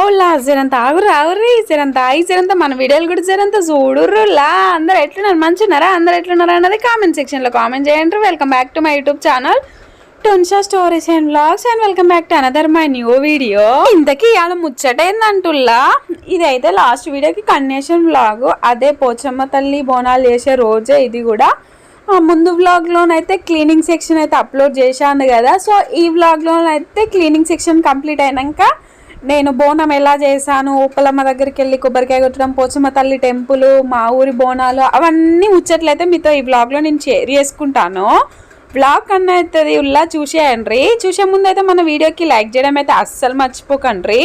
అవులా జరంత ఆగురు ఆగురి జరంత ఆగి జరంత మన వీడియోలు కూడా జరంత చూడుర్రులా అందరు ఎట్లున్నారు? మంచున్నారా అందరు ఎట్లున్నారా అన్నది కామెంట్ సెక్షన్లో కామెంట్ చేయండి welcome back to my YouTube channel Tunsha stories and blogs and welcome back to another my new video ఇంతకీ ఇవాళ ముచ్చటైందంటుల్లా ఇదైతే లాస్ట్ వీడియోకి కన్నేషన్ బ్లాగ్ అదే పోచమ్మ తల్లి బోనాలు చేసే రోజే ఇది కూడా. ముందు వ్లాగ్లోనైతే క్లీనింగ్ సెక్షన్ అయితే అప్లోడ్ చేశాను కదా. సో ఈ వ్లాగ్లోనైతే క్లీనింగ్ సెక్షన్ కంప్లీట్ అయినాక నేను బోనం ఎలా చేశాను? ఉప్పలమ్మ దగ్గరికి వెళ్ళి కొబ్బరికాయ కొట్టడం పోచమ్మ తల్లి టెంపుల్ మా ఊరి బోనాలు అవన్నీ ముచ్చట్లయితే మీతో ఈ బ్లాగ్లో నేను షేర్ చేసుకుంటాను. బ్లాగ్ కన్నా అవుతుంది ఉల్లా చూసేయండి. చూసే ముందు అయితే మన వీడియోకి లైక్ చేయడం అయితే అస్సలు మర్చిపోకండి.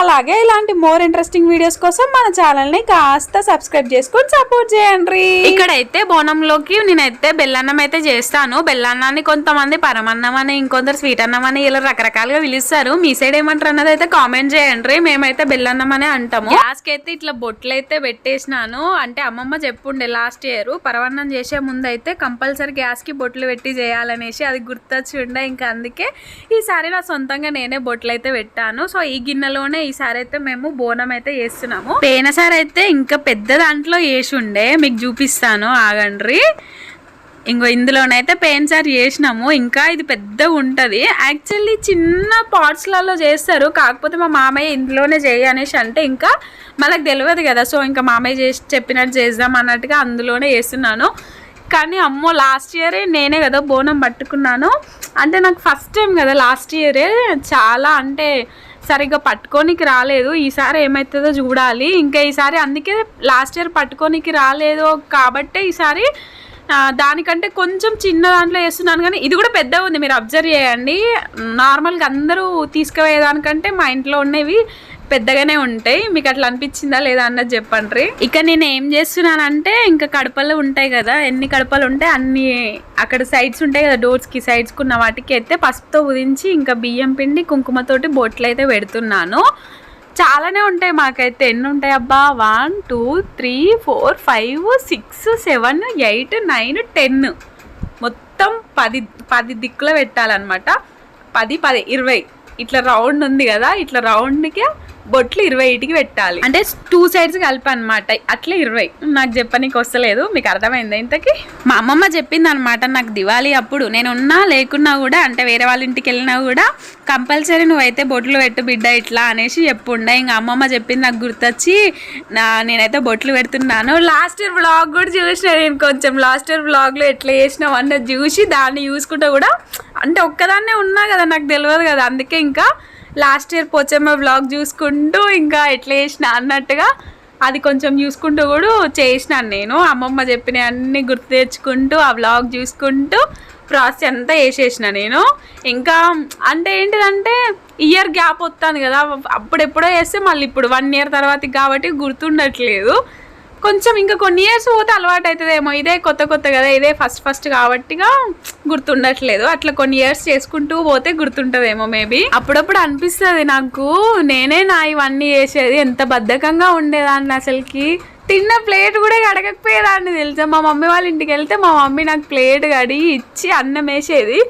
అలాగే ఇలాంటి మోర్ ఇంట్రెస్టింగ్ వీడియోస్ కోసం మన ఛానల్ని కాస్త సబ్స్క్రైబ్ చేసుకొని సపోర్ట్ చేయండి. ఇక్కడైతే బోనంలోకి నేనైతే బెల్లన్నం అయితే చేస్తాను. బెల్లన్నాన్ని కొంతమంది పరమన్నం అని ఇంకొందరు స్వీట్ అన్నం అని ఇలా రకరకాలుగా పిలుస్తారు. మీ సైడ్ ఏమంటారు అన్నది అయితే కామెంట్ చేయండి. మేమైతే బెల్లన్నం అనే అంటాము. గ్యాస్కి అయితే ఇట్లా బొట్లు అయితే పెట్టేసినాను. అంటే అమ్మమ్మ చెప్పుండే లాస్ట్ ఇయర్ పరవన్నం చేసే ముందు అయితే కంపల్సరీ గ్యాస్కి బొట్లు పెట్టి చేయాలనేసి అది గుర్తొచ్చి ఉండే ఇంకా అందుకే ఈసారి నా సొంతంగా నేనే బొట్లు అయితే పెట్టాను. సో ఈ గిన్నెలోనే ఈసారి అయితే మేము బోనం అయితే వేస్తున్నాము పోయినసారి అయితే ఇంకా పెద్ద దాంట్లో వేసి ఉండే మీకు చూపిస్తాను ఆగండ్రి. ఇంకో ఇందులోనైతే పెయిన్సార్ చేసినాము. ఇంకా ఇది పెద్దగా ఉంటుంది. యాక్చువల్లీ చిన్న పాట్స్లలో చేస్తారు. కాకపోతే మా మామయ్య ఇందులోనే చేయి అనేసి అంటే ఇంకా మనకు తెలియదు కదా. సో ఇంకా మామయ్య చేసి చెప్పినట్టు చేద్దాం అన్నట్టుగా అందులోనే చేస్తున్నాను. కానీ అమ్మో లాస్ట్ ఇయరే నేనే కదా బోనం పట్టుకున్నాను. అంటే నాకు ఫస్ట్ టైం కదా లాస్ట్ ఇయరే చాలా అంటే సరిగ్గా పట్టుకోనికి రాలేదు. ఈసారి ఏమవుతుందో చూడాలి. ఇంకా ఈసారి అందుకే లాస్ట్ ఇయర్ పట్టుకోనికి రాలేదు కాబట్టే ఈసారి దానికంటే కొంచెం చిన్న దాంట్లో వేస్తున్నాను కానీ ఇది కూడా పెద్దగా ఉంది. మీరు అబ్జర్వ్ చేయండి. నార్మల్గా అందరూ తీసుకుపోయేదానికంటే మా ఇంట్లో ఉన్నవి పెద్దగానే ఉంటాయి. మీకు అట్లా అనిపించిందా లేదా అన్నది చెప్పండి ఇక నేను ఏం చేస్తున్నానంటే ఇంకా కడపలు ఉంటాయి కదా ఎన్ని కడపలు ఉంటాయి అన్ని అక్కడ సైడ్స్ ఉంటాయి కదా డోర్స్కి సైడ్స్కి ఉన్న వాటికి అయితే పసుపుతో ఉదించి ఇంకా బియ్యం పిండి కుంకుమతోటి బొట్లు అయితే పెడుతున్నాను. చాలానే ఉంటాయి మాకైతే. ఎన్ని ఉంటాయి అబ్బా? One two three four five six seven eight nine ten మొత్తం పది పది దిక్కులో పెట్టాలన్నమాట. పది పది ఇరవై. ఇట్లా రౌండ్ ఉంది కదా ఇట్లా రౌండ్కి బొట్లు ఇరవై ఇటుకి పెట్టాలి. అంటే టూ సైడ్స్ కలిపి అనమాట అట్లే ఇరవై. నాకు చెప్పనీకి వస్తలేదు. మీకు అర్థమైంది ఇంతకి? మా అమ్మమ్మ చెప్పింది అనమాట నాకు దివాళీ అప్పుడు నేను ఉన్నా లేకున్నా కూడా అంటే వేరే వాళ్ళ ఇంటికి వెళ్ళినా కూడా కంపల్సరీ నువ్వైతే బొట్లు పెట్టు బిడ్డ ఇట్లా అనేసి చెప్పుండే. ఇంకా అమ్మమ్మ చెప్పింది నాకు గుర్తొచ్చి నా నేనైతే బొట్లు పెడుతున్నాను. లాస్ట్ ఇయర్ బ్లాగ్ కూడా చూసిన నేను కొంచెం. లాస్ట్ ఇయర్ బ్లాగ్లో ఎట్లా చేసినావు అన్నది చూసి దాన్ని చూసుకుంటా కూడా అంటే ఒక్కదాన్నే ఉన్నా కదా నాకు తెలియదు కదా. అందుకే ఇంకా లాస్ట్ ఇయర్ పోచమ్మ వ్లాగ్ చూసుకుంటూ ఇంకా ఎట్లా చేసిన అన్నట్టుగా అది కొంచెం చూసుకుంటూ కూడా చేసినాను నేను. అమ్మమ్మ చెప్పిన అన్ని గుర్తు తెచ్చుకుంటూ ఆ వ్లాగ్ చూసుకుంటూ ప్రాసెస్ అంతా వేసేసిన నేను. ఇంకా అంటే ఏంటిదంటే ఇయర్ గ్యాప్ వస్తుంది కదా అప్పుడెప్పుడో వేస్తే మళ్ళీ ఇప్పుడు వన్ ఇయర్ తర్వాత కాబట్టి గుర్తుండట్లేదు. కొంచెం ఇంకా కొన్ని ఇయర్స్ పోతే అలవాటు అవుతుందేమో ఇదే కొత్త కొత్త కదా ఇదే ఫస్ట్ ఫస్ట్ కాబట్టిగా గుర్తుండట్లేదు. అట్లా కొన్ని ఇయర్స్ చేసుకుంటూ పోతే గుర్తుంటుందేమో మేబీ అప్పుడప్పుడు అనిపిస్తుంది నాకు నేనే నా ఇవన్నీ చేసేది ఎంత బద్ధకంగా ఉండేదాన్ని అసలుకి. తిన్న ప్లేట్ కూడా కడగకపోయేదాన్ని తెలుసా? మా మమ్మీ వాళ్ళ ఇంటికి వెళ్తే మా మమ్మీ నాకు ప్లేట్ కడిగి ఇచ్చి అన్నం వేసేది.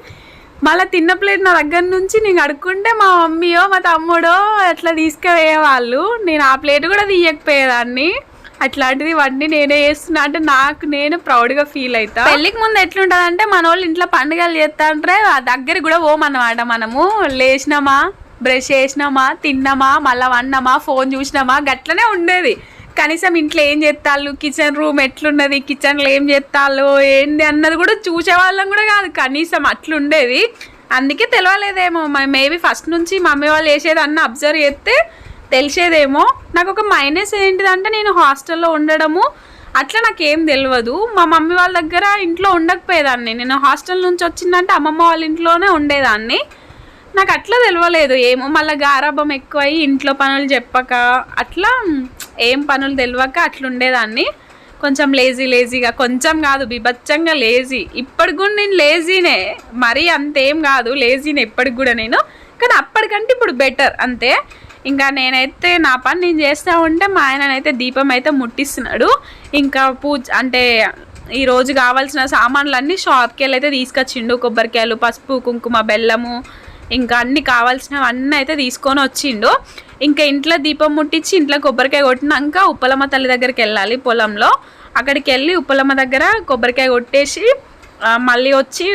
మళ్ళీ తిన్న ప్లేట్ నా దగ్గర నుంచి నేను అడుక్కుంటే మా మమ్మీయో మా తమ్ముడో అట్లా తీసుకుపోయేవాళ్ళు. నేను ఆ ప్లేట్ కూడా తీయకపోయేదాన్ని. అట్లాంటిది ఇవన్నీ నేనే చేస్తున్నా. అంటే నాకు నేను ప్రౌడ్గా ఫీల్ అవుతా పెళ్ళికి ముందు ఎట్లుంటది అంటే మన వాళ్ళు ఇంట్లో పండుగలు చేస్తా అంటే ఆ దగ్గర కూడా పోమన్నమాట మనము. లేచినామా బ్రష్ చేసినామా తిన్నామా మళ్ళీ వన్నామా ఫోన్ చూసినామా గట్లనే ఉండేది. కనీసం ఇంట్లో ఏం చేస్తాళ్ళు కిచెన్ రూమ్ ఎట్లున్నది కిచెన్లో ఏం చేస్తాళ్ళు ఏంది అన్నది కూడా చూసేవాళ్ళం కూడా కాదు. కనీసం అట్లుండేది. అందుకే తెలియలేదేమో మేబీ ఫస్ట్ నుంచి మమ్మీ వాళ్ళు వేసేది అన్న అబ్జర్వ్ చేస్తే తెలిసేదేమో? నాకు ఒక మైనస్ ఏంటిదంటే నేను హాస్టల్లో ఉండడము. అట్లా నాకేం తెలియదు మా మమ్మీ వాళ్ళ దగ్గర ఇంట్లో ఉండకపోయేదాన్ని. నేను హాస్టల్ నుంచి వచ్చిందంటే అమ్మమ్మ వాళ్ళ ఇంట్లోనే ఉండేదాన్ని. నాకు అట్లా తెలియలేదు ఏమో మళ్ళీ గారాభం ఎక్కువయ్యి ఇంట్లో పనులు చెప్పక అట్లా ఏం పనులు తెలియక అట్లా ఉండేదాన్ని కొంచెం లేజీ లేజీగా కొంచెం కాదు బిభత్సంగా లేజీ ఇప్పటికి కూడా నేను లేజీనే మరీ అంతేం కాదు లేజీనే ఇప్పటికి కూడా నేను. కానీ అప్పటికంటే ఇప్పుడు బెటర్ అంతే. ఇంకా నేనైతే నా పని నేను చేస్తూ ఉంటే మా ఆయననైతే దీపం అయితే ముట్టిస్తున్నాడు. ఇంకా పూజ అంటే ఈ రోజు కావాల్సిన సామాన్లన్నీ షాప్కి వెళ్ళి అయితే తీసుకొచ్చిండు. కొబ్బరికాయలు పసుపు కుంకుమ బెల్లము ఇంకా అన్ని కావాల్సినవన్నీ అయితే తీసుకొని వచ్చిండు. ఇంకా ఇంట్లో దీపం ముట్టించి ఇంట్లో కొబ్బరికాయ కొట్టినాక ఉప్పలమ్మ తల్లి దగ్గరికి వెళ్ళాలి పొలంలో. అక్కడికి వెళ్ళి ఉప్పలమ్మ దగ్గర కొబ్బరికాయ కొట్టేసి మళ్ళీ వచ్చి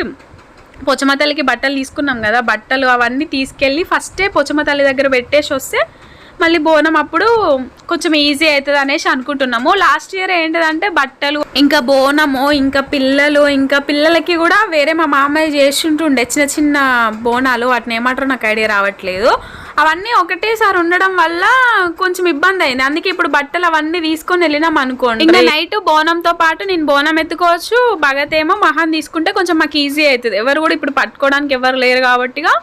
పోచమ్మ తల్లికి బట్టలు తీసుకున్నాం కదా బట్టలు అవన్నీ తీసుకెళ్ళి ఫస్టే పోచమ్మ తల్లి దగ్గర పెట్టేసి వస్తే మళ్ళీ బోనం అప్పుడు కొంచెం ఈజీ అవుతుంది అనేసి అనుకుంటున్నాము. లాస్ట్ ఇయర్ ఏంటిదంటే బట్టలు ఇంకా బోనము ఇంకా పిల్లలు ఇంకా పిల్లలకి కూడా వేరే మా మామయ్య చేస్తుంటుండే చిన్న చిన్న బోనాలు వాటిని ఏమంటారో నాకు ఐడియా రావట్లేదు. అవన్నీ ఒకటేసారి ఉండడం వల్ల కొంచెం ఇబ్బంది అయింది. అందుకే ఇప్పుడు బట్టలు అవన్నీ తీసుకొని వెళ్ళినాం అనుకోండి. ఇంకా నైట్ బోనంతో పాటు నేను బోనం ఎత్తుకోవచ్చు భగత్ ఏమో మహాన్ తీసుకుంటే కొంచెం మాకు ఈజీ అవుతుంది. ఎవరు కూడా ఇప్పుడు పట్టుకోవడానికి ఎవరు లేరు కాబట్టిగా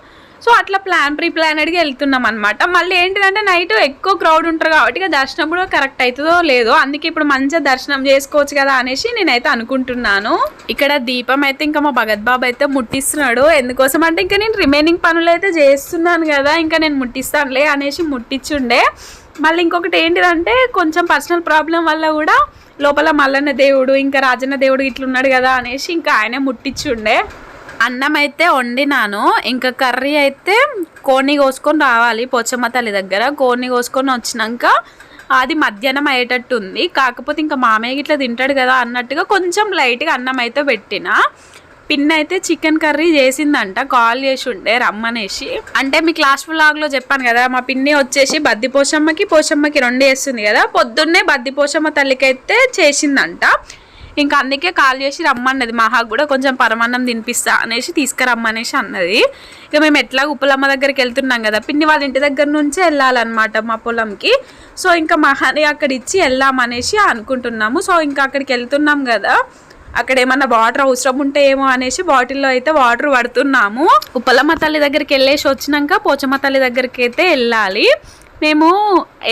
సో అట్లా ప్లాన్ ప్రీ ప్లానెడ్గా వెళ్తున్నాం అనమాట మళ్ళీ ఏంటిదంటే నైట్ ఎక్కువ క్రౌడ్ ఉంటారు కాబట్టి దర్శనం కూడా కరెక్ట్ అవుతుందో లేదో అందుకే ఇప్పుడు మంచిగా దర్శనం చేసుకోవచ్చు కదా అనేసి నేనైతే అనుకుంటున్నాను. ఇక్కడ దీపం అయితే ఇంకా మా భగత్ బాబు అయితే ముట్టిస్తున్నాడు. ఎందుకోసం అంటే ఇంకా నేను రిమైనింగ్ పనులు అయితే చేస్తున్నాను కదా ఇంకా నేను ముట్టిస్తానులే అనేసి ముట్టించుండే. మళ్ళీ ఇంకొకటి ఏంటిదంటే కొంచెం పర్సనల్ ప్రాబ్లం వల్ల కూడా లోపల మల్లన్న దేవుడు ఇంకా రాజన్న దేవుడు ఇట్లున్నాడు కదా అనేసి ఇంకా ఆయనే ముట్టించుండే. అన్నం అయితే వండినాను. ఇంకా కర్రీ అయితే కోని కోసుకొని రావాలి పోచమ్మ తల్లి దగ్గర. కోని కోసుకొని వచ్చినాక అది మధ్యాహ్నం అయ్యేటట్టుంది కాకపోతే ఇంకా మామయ్య ఇట్లా తింటాడు కదా అన్నట్టుగా కొంచెం లైట్గా అన్నం అయితే పెట్టిన. పిన్ అయితే చికెన్ కర్రీ చేసిందంట. కాల్ చేసి ఉండే రమ్మనేసి. అంటే మీకు లాస్ట్ వ్లాగ్లో చెప్పాను కదా మా పిన్ని వచ్చేసి బద్ది పోషమ్మకి పోషమ్మకి రెండు వేస్తుంది కదా. పొద్దున్నే బద్ది పోషమ్మ తల్లికి అయితే చేసిందంట. ఇంకా అందుకే కాల్ చేసి రమ్మన్నది. మహా కూడా కొంచెం పరమాన్నం తినిపిస్తా అనేసి తీసుకురమ్మనేసి అన్నది. ఇక మేము ఎట్లా ఉప్పలమ్మ దగ్గరికి వెళ్తున్నాం కదా. పిన్ని వాళ్ళ ఇంటి దగ్గర నుంచే వెళ్ళాలన్నమాట మా పొలంకి. సో ఇంకా మహాని అక్కడ ఇచ్చి వెళ్దామనేసి అనుకుంటున్నాము. సో ఇంకా అక్కడికి వెళ్తున్నాం కదా. అక్కడ ఏమన్నా వాటర్ అవసరం ఉంటే ఏమో అనేసి బాటిల్లో అయితే వాటర్ పడుతున్నాము. ఉప్పలమ్మ తల్లి దగ్గరికి వెళ్ళేసి వచ్చినాక పోచమ్మ తల్లి దగ్గరికి అయితే వెళ్ళాలి. మేము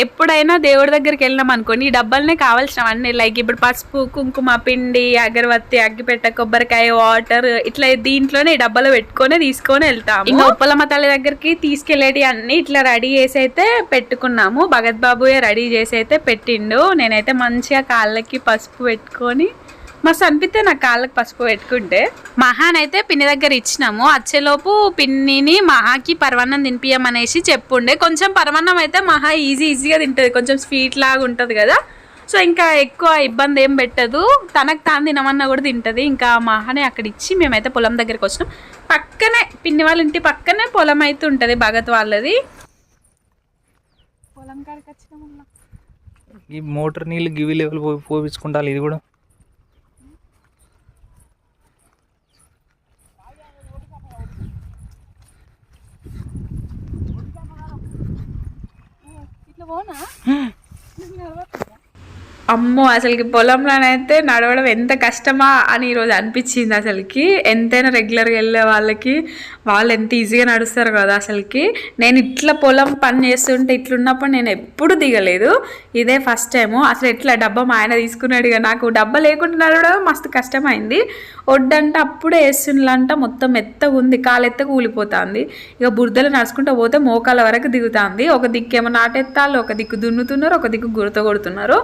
ఎప్పుడైనా దేవుడి దగ్గరికి వెళ్ళినాం అనుకోండి ఈ డబ్బాలనే కావాల్సినవన్నీ లైక్ ఇప్పుడు పసుపు కుంకుమ పిండి అగరబత్తి అగ్గిపెట్ట కొబ్బరికాయ వాటర్ ఇట్లా దీంట్లోనే ఈ డబ్బాలో పెట్టుకొని తీసుకొని వెళ్తాము. ఇంకా ఉప్పలమ్మ తల్లి దగ్గరికి తీసుకెళ్ళేటి అన్ని ఇట్లా రెడీ చేసి అయితే పెట్టుకున్నాము. భగత్ బాబుయే రెడీ చేసి అయితే పెట్టిండు. నేనైతే మంచిగా కాళ్ళకి పసుపు పెట్టుకొని మస్తు అనిపిస్తే నా కాళ్ళకి పసుపు పెట్టుకుంటే మహాన్ అయితే పిన్ని దగ్గర ఇచ్చినాము. వచ్చేలోపు పిన్నిని మహాకి పరమాన్నం తినిపియమనేసి చెప్పుండే. కొంచెం పరమాన్నం అయితే మహా ఈజీ ఈజీగా తింటుంది. కొంచెం స్వీట్ లాగా ఉంటుంది కదా. సో ఇంకా ఎక్కువ ఇబ్బంది ఏం పెట్టదు. తనకు తాను తినమన్నా కూడా తింటుంది. ఇంకా మహానే అక్కడ ఇచ్చి మేమైతే పొలం దగ్గరికి వచ్చినాం. పక్కనే పిన్ని వాళ్ళ ఇంటి పక్కనే పొలం అయితే ఉంటుంది భగత్ వాళ్ళది. పొలం కాడికి వచ్చినామన్నా. ఈ మోటార్ నీళ్ళు గివి లెవెల్ పో పోపించుకుంటారు. ఇది కూడా corona. అమ్మో అసలుకి పొలంలోనైతే నడవడం ఎంత కష్టమా అని ఈరోజు అనిపించింది అసలుకి. ఎంతైనా రెగ్యులర్గా వెళ్ళే వాళ్ళకి వాళ్ళు ఎంత ఈజీగా నడుస్తారు కదా అసలుకి. నేను ఇట్లా పొలం పని చేస్తుంటే ఇట్లున్నప్పుడు నేను ఎప్పుడు దిగలేదు. ఇదే ఫస్ట్ టైము అసలు ఎట్లా డబ్బా మా ఆయన తీసుకున్నాడు ఇక నాకు డబ్బా లేకుండా నడవడం మస్తు కష్టమైంది. ఒడ్డంటే అప్పుడే వేస్తుండ్లంట మొత్తం మెత్తగా ఉంది కాలు ఎత్త కూలిపోతుంది ఇక బురదలో నడుచుకుంటూ పోతే మోకాల వరకు దిగుతుంది. ఒక దిక్కేమో నాటెత్తాలు ఒక దిక్కు దున్నుతున్నారు ఒక దిక్కు గుర్త కొడుతున్నారు.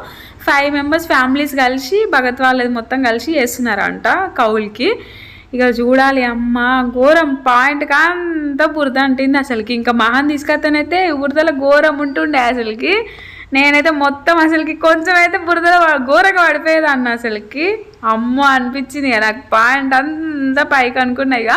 ఫైవ్ మెంబర్స్ ఫ్యామిలీస్ కలిసి భగత్ వాళ్ళది మొత్తం కలిసి చేస్తున్నారంట కౌల్కి. ఇక చూడాలి అమ్మ ఘోరం పాయింట్ కాంత బురద అంటుంది అసలుకి. ఇంకా మహాన్ తీసుకొస్తానైతే బురదలో ఘోరం ఉంటుండే అసలుకి. నేనైతే మొత్తం అసలుకి కొంచెం అయితే బురదలో ఘోరంగా పడిపోయేదాన్ని అసలుకి. అమ్మ అనిపించింది ఇక నాకు పాయింట్ అంతా పైకి అనుకున్నా ఇక.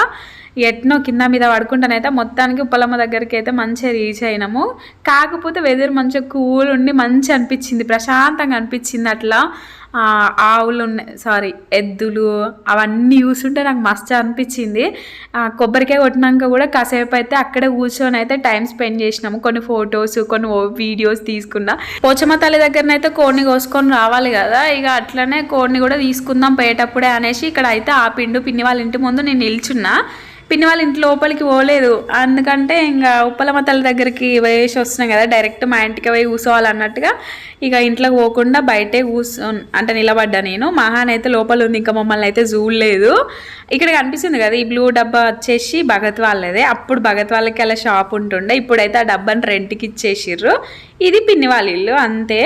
ఎట్నో కింద మీద పడుకుంటానైతే మొత్తానికి ఉప్పలమ్మ దగ్గరికి అయితే మంచిగా రీచ్ అయినాము. కాకపోతే వెదర్ మంచిగా కూల్ ఉండి మంచి అనిపించింది ప్రశాంతంగా అనిపించింది అట్లా. ఆవులు ఉన్నాయి సారీ ఎద్దులు అవన్నీ చూస్తుంటే నాకు మస్తు అనిపించింది. ఆ, కొబ్బరికాయ కొట్టినాక కూడా కాసేపు అయితే అక్కడే కూర్చొని అయితే టైం స్పెండ్ చేసినాము. కొన్ని ఫొటోస్ కొన్ని వీడియోస్ తీసుకున్నా. పోచమ్మ తల్లి దగ్గరనైతే కోడిని కోసుకొని రావాలి కదా ఇక అట్లనే కోడిని కూడా తీసుకుందాం పోయేటప్పుడే అనేసి ఇక్కడ అయితే ఆ పిండు పిన్ని వాళ్ళ ఇంటి ముందు నేను నిల్చున్నా. పిన్ని వాళ్ళ ఇంటి లోపలికి పోలేదు. అందుకంటే ఇంకా ఉప్పలమ్మ తల్లి దగ్గరికి వేసి వస్తున్నాం కదా. డైరెక్ట్ మా ఇంటికి పోయి కూర్చోవాలన్నట్టుగా ఇక ఇంట్లోకి పోకుండా బయటే కూర్చో అంటే నిలబడ్డా నేను. మహాన్ అయితే లోపల ఉంది ఇంకా మమ్మల్ని అయితే చూడలేదు. ఇక్కడ కనిపిస్తుంది కదా ఈ బ్లూ డబ్బా వచ్చేసి భగత్ వాళ్ళదే. అప్పుడు భగత్ వాళ్ళకి అలా షాప్ ఉంటుండే. ఇప్పుడైతే ఆ డబ్బాని రెంట్కి ఇచ్చేసిర్రు. ఇది పిన్ని వాళ్ళ ఇల్లు అంతే.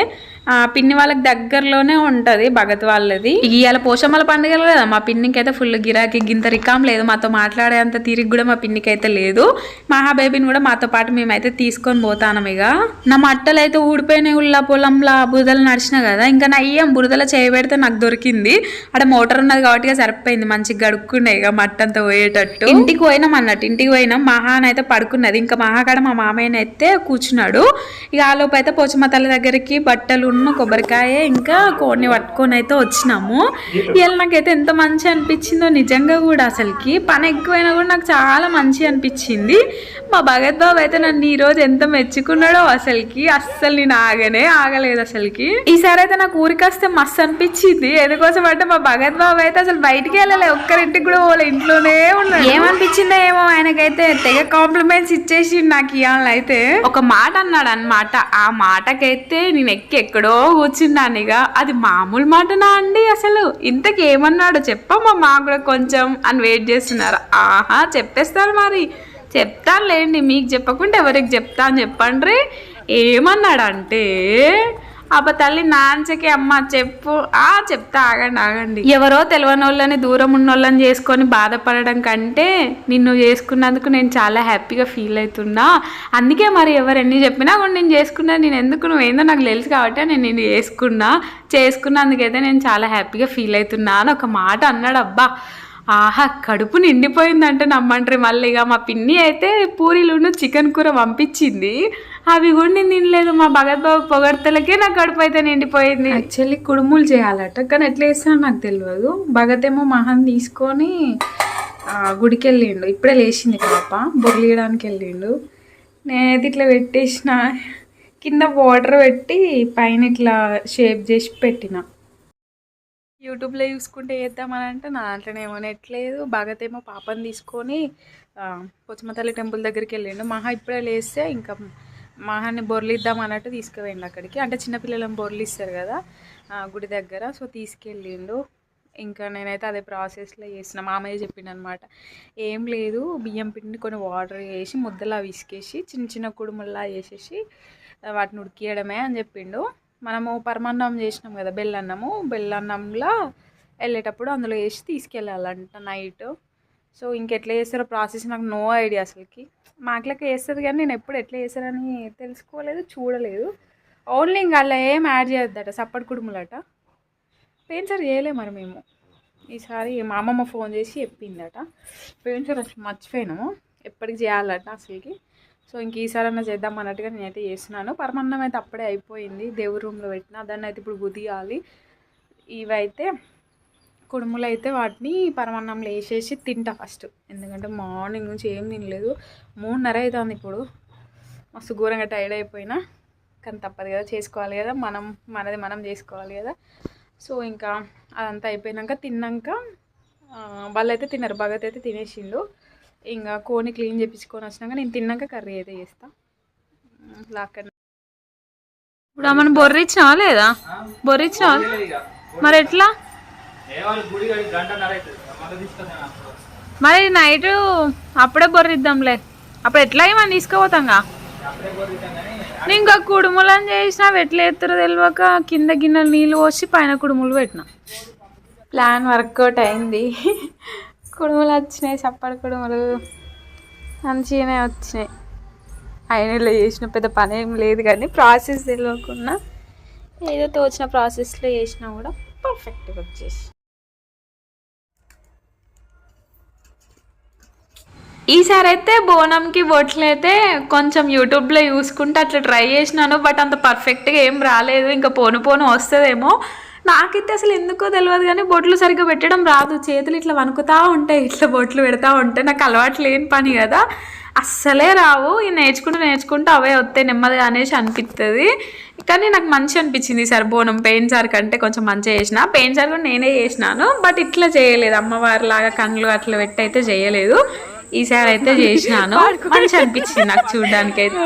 పిన్ని వాళ్ళకి దగ్గరలోనే ఉంటది భగత్ వాళ్ళది. ఇవాళ పోషమ్మల పండుగలు కదా మా పిన్నికి అయితే ఫుల్ గిరాకీ గింత రికాం లేదు. మాతో మాట్లాడేంత తీరిక కూడా మా పిన్నికి అయితే లేదు. మహా బేబీని కూడా మాతో పాటు మేమైతే తీసుకొని పోతానం ఇక నా మట్టలు అయితే ఊడిపోయినాయి ఉళ్ళ పొలంలో బురదలు నడిచిన కదా ఇంకా నా అయ్యం బురదలో చేయబెడితే నాకు దొరికింది. అక్కడ మోటార్ ఉన్నది కాబట్టి సరిపోయింది మంచిగా గడుక్కున్నాయి ఇక మట్టంతా పోయేటట్టు. ఇంటికి పోయినాం అన్నట్టు ఇంటికి పోయినాం. మహాన్ అయితే పడుకున్నది. ఇంకా మహాకాడ మా మామయ్యని అయితే కూర్చున్నాడు. ఇక ఆ లోపు అయితే పోచమ్మ తల్లి దగ్గరికి బట్టలు ఉన్న కొబ్బరికాయ ఇంకా కోడిని పట్టుకొని అయితే వచ్చినాము. ఇవాళ నాకైతే ఎంత మంచి అనిపించిందో నిజంగా కూడా అసలుకి. పని ఎక్కువైనా కూడా నాకు చాలా మంచి అనిపించింది. మా భగత్ బాబు అయితే నన్ను ఈ రోజు ఎంత మెచ్చుకున్నాడో అసలుకి అస్సలు నేను ఆగనే ఆగలేదు అసలుకి. ఈసారి అయితే నాకు ఊరికి వస్తే మస్తు అనిపించింది. ఎందుకోసం అంటే మా భగత్ బాబు అయితే అసలు బయటికి వెళ్ళలే. ఒక్కరింటికి కూడా పోలే. ఇంట్లోనే ఉన్నాడు. ఏమనిపించిందో ఏమో ఆయనకైతే తెగ కాంప్లిమెంట్స్ ఇచ్చేసి నాకు ఇవాళ అయితే. ఒక మాట అన్నాడు అన్నమాట ఆ మాటకైతే నేను ఎక్కి ఎక్కడో ఎక్కడో కూర్చున్నాను ఇక అది మామూలు మాటనా అండి అసలు? ఇంతకి చెప్పమ్మా మాకు కూడా కొంచెం అని వెయిట్ చేస్తున్నారు. ఆహా చెప్పేస్తారు మరి. చెప్తాను లేండి మీకు చెప్పకుండా ఎవరికి చెప్తా అని చెప్పండి ఏమన్నాడంటే అబ్బ తల్లి నాంచకి అమ్మ చెప్పు. ఆ చెప్తా ఆగండి ఆగండి. ఎవరో తెలియని వాళ్ళని దూరం ఉన్నోళ్ళని చేసుకొని బాధపడడం కంటే నిన్ను చేసుకున్నందుకు నేను చాలా హ్యాపీగా ఫీల్ అవుతున్నా. అందుకే మరి ఎవరు చెప్పినా కూడా నేను చేసుకున్నా. నేను ఎందుకు నువ్వేందో నాకు తెలుసు కాబట్టి నేను నేను చేసుకున్నా. చేసుకున్నందుకైతే నేను చాలా హ్యాపీగా ఫీల్ అవుతున్నా అని ఒక మాట అన్నాడు అబ్బా. ఆహా కడుపు నిండిపోయిందంటే నమ్మంటారు మళ్ళీ. ఇక మా పిన్ని అయితే పూరీలును చికెన్ కూర పంపించింది. అవి కూడా నేను తినలేదు. మా భగత్ బాబు పొగడ్తలకే నా కడుపు అయితే నిండిపోయింది. యాక్చువల్లీ కుడుములు చేయాలట కానీ ఎట్లా చేస్తానో నాకు తెలియదు. భగత్ ఏమో మహాన్ తీసుకొని గుడికి వెళ్ళిండు. ఇప్పుడే లేచింది పాప బొర్లియడానికి వెళ్ళిండు. నేనైతే ఇట్లా పెట్టేసిన కింద వాటర్ పెట్టి పైన ఇట్లా షేప్ చేసి పెట్టిన. యూట్యూబ్లో చూసుకుంటే చేద్దామని అంటే నా దాంట్లోనే ఏమో నెట్లేదు భగత్ ఏమో పాపని తీసుకొని ఆ, టెంపుల్ దగ్గరికి వెళ్ళిండు. మహా ఇప్పుడే లేస్తే ఇంకా మహాన్ని బొర్లిద్దాం అన్నట్టు తీసుకుపోయిండు అక్కడికి. అంటే చిన్నపిల్లలను బొర్లిస్తారు కదా గుడి దగ్గర. సో తీసుకెళ్ళిండు. ఇంకా నేనైతే అదే ప్రాసెస్లో చేసిన మామయ్య చెప్పిండు అనమాట ఏం లేదు బియ్యం పిండిని కొన్ని వాటర్ వేసి ముద్దలా విసికేసి చిన్న చిన్న కుడుముల్లా వేసేసి వాటిని ఉడికియడమే అని చెప్పిండు. మనము పరమాన్నం చేసినాం కదా బెల్లన్నము. బెల్లన్నంలో వెళ్ళేటప్పుడు అందులో వేసి తీసుకెళ్ళాలంట నైట్. సో ఇంకెట్లా చేస్తారో ప్రాసెస్ నాకు నో ఐడియా అసలుకి. మా అట్లకి వేస్తుంది కానీ నేను ఎప్పుడు ఎట్లా చేస్తారని తెలుసుకోలేదు చూడలేదు. ఓన్లీ ఇంకా అలా ఏం యాడ్ చేయొద్దట సప్పటి కుడుములట. పెయిన్సర్ చేయలే మరి మేము. ఈసారి మా అమ్మమ్మ ఫోన్ చేసి చెప్పిందట. పెయిన్సర్ అసలు మర్చిపోయినాము. ఎప్పటికి చేయాలట అసలుకి. సో ఇంక ఈసారైనా చేద్దాం అన్నట్టుగా నేనైతే చేస్తున్నాను. పరమాన్నం అయితే అప్పుడే అయిపోయింది. దేవుడి రూమ్లో పెట్టిన దాన్ని అయితే ఇప్పుడు గుదియాలి ఇవైతే కుడుములు అయితే వాటిని పరమాన్నంలో వేసేసి తింటా ఫస్ట్. ఎందుకంటే మార్నింగ్ నుంచి ఏం తినలేదు. మూడున్నర అవుతుంది ఇప్పుడు. మస్తు ఘోరంగా టైర్డ్ అయిపోయినా. కానీ తప్పదు కదా చేసుకోవాలి కదా. మనం మనది మనం చేసుకోవాలి కదా. సో ఇంకా అదంతా అయిపోయినాక తిన్నాక వాళ్ళు వాళ్ళైతే తిన్నారు. భగత్ అయితే తినేసిండు. ఇంకా కోని క్లీన్ చేపించుకొని వచ్చినాక నేను తిన్నాక కర్రీ అయితే చేస్తాను ఇట్లా అక్కడ ఇప్పుడు ఆమెను బొర్రిచ్చినావా లేదా? బొర్రిచ్చినావా మరి ఎట్లా? మరి నైట్ అప్పుడే బొర్రిద్దాంలే అప్పుడు ఎట్లా మనం తీసుకుపోతాంగా? నేను ఇంకా కుడుములని చేసినా ఎట్లా ఎత్తురు తెలియక కింద గిన్నెలు నీళ్ళు పోసి పైన కుడుములు పెట్టిన. ప్లాన్ వర్కౌట్ అయింది. కుడుములు వచ్చినాయి చప్పటి కుడుములు మంచిగానే వచ్చినాయి. ఆయనలో చేసిన పెద్ద పని ఏం లేదు కానీ ప్రాసెస్ తెలియకుండా ఏదో తోచిన ప్రాసెస్లో చేసినా కూడా పర్ఫెక్ట్గా వచ్చేసి ఈసారి అయితే బోనంకి బొట్లు అయితే కొంచెం యూట్యూబ్లో చూసుకుంటే అట్లా ట్రై చేసినాను బట్ అంత పర్ఫెక్ట్గా ఏం రాలేదు. ఇంకా పోను పోను వస్తుందేమో. నాకైతే అసలు ఎందుకో తెలియదు కానీ బొట్లు సరిగ్గా పెట్టడం రాదు. చేతులు ఇట్లా వణుకుతా ఉంటాయి ఇట్లా బొట్లు పెడతా ఉంటాయి నాకు అలవాటు లేని పని కదా. అస్సలే రావు. ఇక నేర్చుకుంటూ నేర్చుకుంటూ అవే వస్తాయి నెమ్మదిగా అనేసి అనిపిస్తుంది కానీ నాకు మంచి అనిపించింది సార్ బోనం. పెయిన్ సార్ కంటే కొంచెం మంచిగా చేసిన. పెయిన్ సార్ కూడా నేనే చేసినాను. బట్ ఇట్లా చేయలేదు. అమ్మవారి లాగా కళ్ళు అట్లా పెట్టి అయితే చేయలేదు. ఈసారి అయితే చేసినాను. మంచి అనిపించింది నాకు చూడడానికి అయితే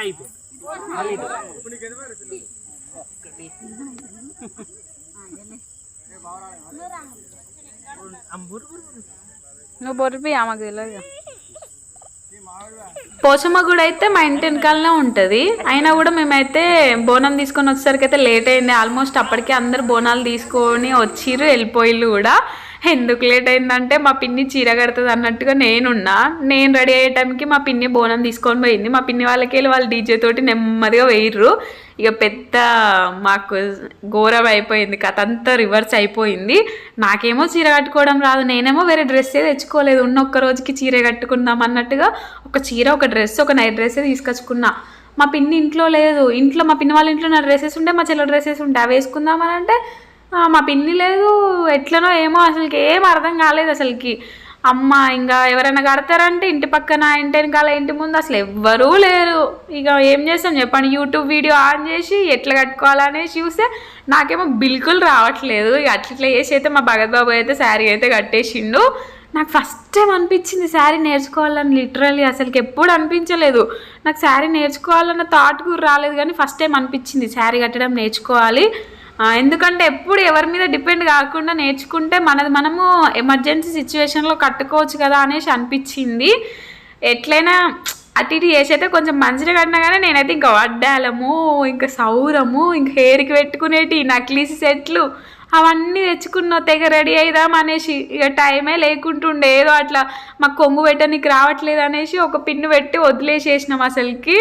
అయిపోయింది. నువ్వు బొరిపి ఆమెకు తెలియదు పోచమ్మ గుడి అయితే మా ఇంటి వెనకాలనే ఉంటుంది. అయినా కూడా మేమైతే బోనం తీసుకొని వచ్చేసరికి అయితే లేట్ అయింది. ఆల్మోస్ట్ అప్పటికే అందరు బోనాలు తీసుకొని వచ్చిర్రు వెళ్ళిపోయిళ్ళు కూడా. ఎందుకు లేట్ అయిందంటే మా పిన్ని చీర కడుతుంది అన్నట్టుగా నేనున్నా. నేను రెడీ అయ్యే టైంకి మా పిన్ని బోనం తీసుకొని పోయింది. మా పిన్ని వాళ్ళకి వెళ్ళి వాళ్ళు డీజే తోటి నెమ్మదిగా వేయర్రు ఇక పెద్ద మాకు ఘోరం అయిపోయింది. కథ అంతా రివర్స్ అయిపోయింది. నాకేమో చీర కట్టుకోవడం రాదు. నేనేమో వేరే డ్రెస్సే తెచ్చుకోలేదు. ఉన్న ఒక్క రోజుకి చీర కట్టుకుందాం అన్నట్టుగా ఒక చీర ఒక డ్రెస్ ఒక నైట్ డ్రెస్సే తీసుకొచ్చుకున్నా. మా పిన్ని ఇంట్లో లేదు. ఇంట్లో మా పిన్ని వాళ్ళ ఇంట్లో నా డ్రెస్సెస్ ఉంటే మా చెల్లె డ్రెస్సెస్ ఉంటే అవి వేసుకుందామని అంటే మా పిన్ని లేదు ఎట్లనో ఏమో అసలుకి ఏం అర్థం కాలేదు అసలుకి. అమ్మ ఇంకా ఎవరైనా కడతారంటే ఇంటి పక్కన ఇంటి వెనకాల ఇంటి ముందు అసలు ఎవ్వరూ లేరు. ఇక ఏం చేస్తాం చెప్పండి యూట్యూబ్ వీడియో ఆన్ చేసి ఎట్లా కట్టుకోవాలనేసి చూస్తే నాకేమో బిల్కుల్ రావట్లేదు. ఇక అట్లా చేసి అయితే మా భగత్ బాబు అయితే శారీ అయితే కట్టేసిండు. నాకు ఫస్ట్ టైం అనిపించింది శారీ నేర్చుకోవాలని లిటరల్లీ అసలుకి ఎప్పుడు అనిపించలేదు. నాకు శారీ నేర్చుకోవాలన్న థాట్ కూడా రాలేదు కానీ ఫస్ట్ టైం అనిపించింది శారీ కట్టడం నేర్చుకోవాలి. ఎందుకంటే ఎప్పుడు ఎవరి మీద డిపెండ్ కాకుండా నేర్చుకుంటే మనది మనము ఎమర్జెన్సీ సిచ్యువేషన్లో కట్టుకోవచ్చు కదా అనేసి అనిపించింది. ఎట్లయినా అటు ఇటు చేసైతే కొంచెం మంచిగా కట్టినా కానీ నేనైతే ఇంకా వడ్డాలము ఇంకా సౌరము ఇంకా హెయిర్కి పెట్టుకునేటి నక్లీస్ సెట్లు అవన్నీ తెచ్చుకున్న తెగ రెడీ అయిదాం అనేసి ఇక టైమే లేకుంటుండే. ఏదో అట్లా మాకు కొంగు పెట్టడానికి రావట్లేదు అనేసి ఒక పిన్ను పెట్టి వదిలేసేసినాం అసలుకి.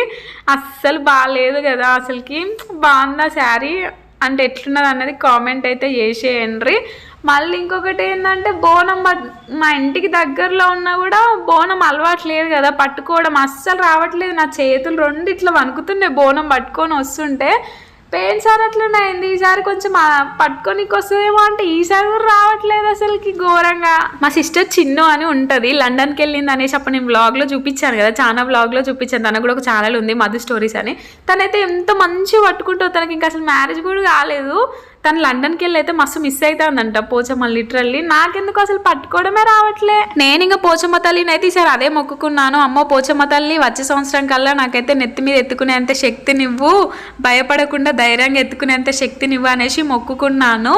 అస్సలు బాగాలేదు కదా అసలుకి. బాగుందా శారీ? అంటే ఎట్లున్నది అన్నది కామెంట్ అయితే చేసేయండి. మళ్ళీ ఇంకొకటి ఏంటంటే బోనం పట్- మా ఇంటికి దగ్గరలో ఉన్నా కూడా బోనం అలవాట్లేదు కదా పట్టుకోవడం అస్సలు రావట్లేదు. నా చేతులు రెండు ఇట్లా వణుకుతున్నాయి బోనం పట్టుకొని వస్తుంటే. పోయినసారి అట్లున్నాయింది ఈసారి కొంచెం పట్టుకొని వస్తుందేమో అంటే ఈసారి కూడా రావట్లేదు అసలుకి ఘోరంగా. మా సిస్టర్ చిన్ను అని ఉంటుంది. లండన్కి వెళ్ళింది అనేసి అప్పుడు నేను బ్లాగ్లో చూపించాను కదా. చాలా బ్లాగ్లో చూపించాను. తనకు కూడా ఒక ఛానల్ ఉంది మధు స్టోరీస్ అని. తనైతే ఎంత మంచిగా పట్టుకుంటూ తనకి ఇంకా అసలు మ్యారేజ్ కూడా కాలేదు. తను లండన్కి వెళ్ళి అయితే మస్తు మిస్ అవుతుందంట పోచమ్మ లిటరల్లీ నాకెందుకు అసలు పట్టుకోవడమే రావట్లే. నేను ఇంకా పోచమ్మ తల్లిని అయితే ఈసారి అదే మొక్కుకున్నాను. అమ్మో పోచమ్మ తల్లి వచ్చే సంవత్సరం కల్లా నాకైతే నెత్తి మీద ఎత్తుకునేంత శక్తినివ్వు భయపడకుండా ధైర్యంగా ఎత్తుకునేంత శక్తినివ్వు అనేసి మొక్కుకున్నాను.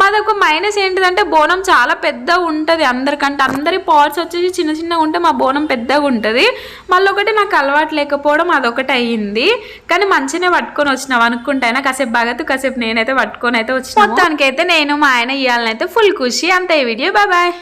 మాదొక మైనస్ ఏంటిదంటే బోనం చాలా పెద్దగా ఉంటుంది అందరికంటే. అందరి పార్ట్స్ వచ్చేసి చిన్న చిన్నగా ఉంటే మా బోనం పెద్దగా ఉంటుంది. మళ్ళీ ఒకటి నాకు అలవాటు లేకపోవడం అదొకటి అయ్యింది కానీ మంచిగానే పట్టుకొని వచ్చినావు అనుకుంటా కాసేపు భగత్ కాసేపు నేనైతే పట్టుకొని అయితే వచ్చి మొత్తానికైతే నేను మా ఆయన ఇవ్వాలనైతే ఫుల్ ఖుషి. అంతే వీడియో. Bye bye